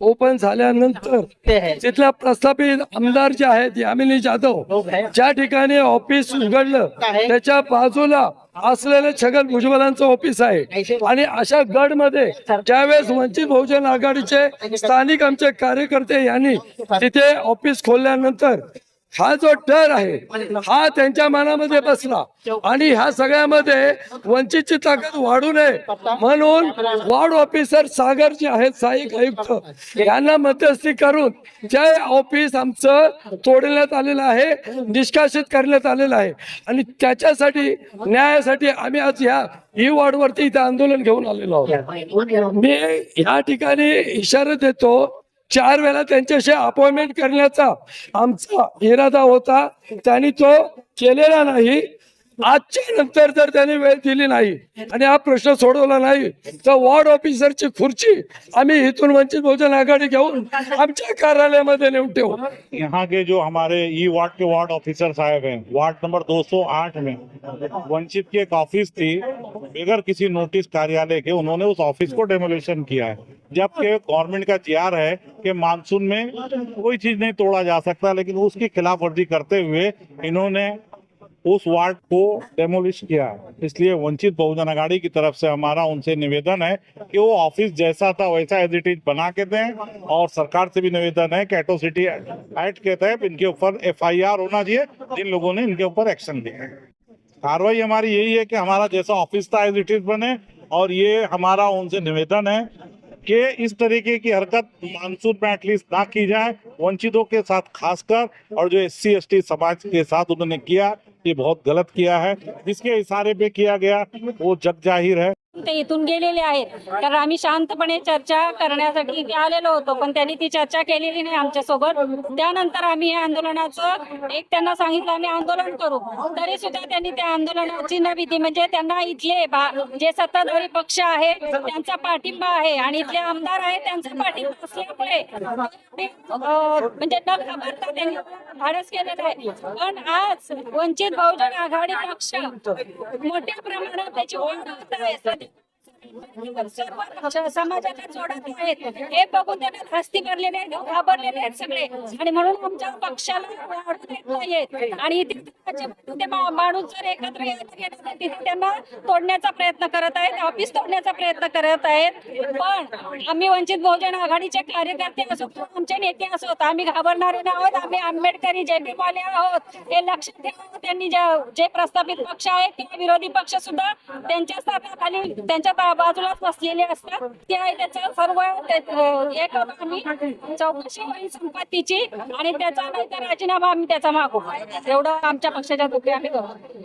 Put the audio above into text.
Open झाल्यानंतर तिथल्या प्रस्थापित आमदार जे आहेत यामिनी जाधव ज्या ठिकाणी ऑफिस उघडलं त्याच्या बाजूला असलेलं छगन भुजबळांचं ऑफिस आहे. आणि अशा गडमध्ये ज्यावेळेस वंचित बहुजन आघाडीचे स्थानिक आमचे कार्यकर्ते यांनी तिथे ऑफिस खोलल्यानंतर हा जो डर आहे हा त्यांच्या मनामध्ये बसला. आणि ह्या सगळ्यामध्ये वंचितची ताकद वाढू नये. म्हणून वार्ड ऑफिसर सागर जे आहेत सहाय्यक आयुक्त. यांना मध्यस्थी करून ते ऑफिस आमचं तोडण्यात आलेलं आहे निष्कासित करण्यात आलेलं आहे. आणि त्याच्यासाठी न्यायासाठी आम्ही आज ह्या ई वॉर्डवरती इथे आंदोलन घेऊन आलेलो आहोत. मी या ठिकाणी इशारा देतो चार वेळा त्यांच्याशी अपॉइंटमेंट करण्याचा आमचा इरादा होता. त्यांनी तो केलेला नाही. आजच्या नंतर जर त्यांनी वेळ दिली नाही आणि हा प्रश्न सोडवला नाही तर वॉर्ड ऑफिसरची खुर्ची आम्ही इथून वंचित बहुजन आघाडी घेऊन आमच्या कार्यालयामध्ये नेऊन ठेवू. यहाँ के जो हमारे ई वार्ड के वार्ड ऑफिसर साहब हैं वार्ड नंबर 208 में वंचित की एक ऑफिस थी बगैर किसी नोटिस कार्यालय के उन्होंने उस ऑफ़िस को डेमोलिशन किया है, जबकि गवर्नमेंट का जीआर है कि मानसून में कोई चीज़ नहीं तोड़ा जा सकता, लेकिन उसकी खिलाफ वर्जी करते हुए इन्होंने उस वार्ड को डेमोलिश किया। इसलिए वंचित बहुजन अघाड़ी की तरफ़ से हमारा उनसे निवेदन है कि वो ऑफ़िस जैसा था वैसा एज इट इज़ बना के दें, और सरकार से भी निवेदन है कि एट्रोसिटी एक्ट के तहत इनके ऊपर एफआईआर होना चाहिए, जिन लोगों ने इनके ऊपर एक्शन लिया है कार्रवाई हमारी यही है कि हमारा जैसा ऑफ़िस था एज इट इज़ बने और ये हमारा उनसे निवेदन है कि इस तरीके की हरकत मानसून में एटलीस्ट ना की जाए, वंचितों के साथ खासकर और जो एस सी समाज के साथ उन्होंने किया, ये बहुत गलत किया है। जिसके इशारे पे किया गया, वो जग ज़ाहिर है। ते इथून गेलेले आहेत. कारण आम्ही शांतपणे चर्चा करण्यासाठी इथे आलेलो होतो पण त्यांनी ती चर्चा केलेली नाही आमच्यासोबत त्यानंतर आम्ही या आंदोलनाचं एक त्यांना सांगितलं आम्ही आंदोलन करू. तरी सुद्धा त्यांनी त्या आंदोलनाची न भीती म्हणजे त्यांना इथले जे सत्ताधारी पक्ष आहे त्यांचा पाठिंबा आहे आणि इथले आमदार आहे त्यांचा पाठिंबा असल्यामुळे म्हणजे न खबरता त्यांनी धाडस केलेलं आहे. पण आज वंचित बहुजन आघाडी पक्ष मोठ्या प्रमाणात त्याची ओळख समाजाच्या जोडत आहेत. हे बघून त्यांना हस्ती भरलेले आहेत घाबरलेले आहेत सगळे. आणि म्हणून आमच्या पक्षाला नाहीयेत आणि ते माणूस जर एकत्र तिथे त्यांना तोडण्याचा प्रयत्न करत आहेत ऑफिस तोडण्याचा प्रयत्न करत आहेत. पण आम्ही वंचित बहुजन आघाडीचे कार्यकर्ते असो आमचे नेते असोत आम्ही घाबरणारे नाही आहोत आम्ही आंबेडकरी जे पी वाले आहोत. हे लक्षात ठेवा. त्यांनी जे प्रस्थापित पक्ष आहेत किंवा विरोधी पक्ष सुद्धा त्यांच्या स्थानाखाली त्यांच्या बाजूलाच बसलेले असतात. त्या आहे सर्व ते- आम्ही चौकशी होईल संपत्तीची आणि त्याचा नंतर राजीनामा आम्ही त्याचा मागू. एवढं आमच्या पक्षाच्या तुकडे आम्ही करू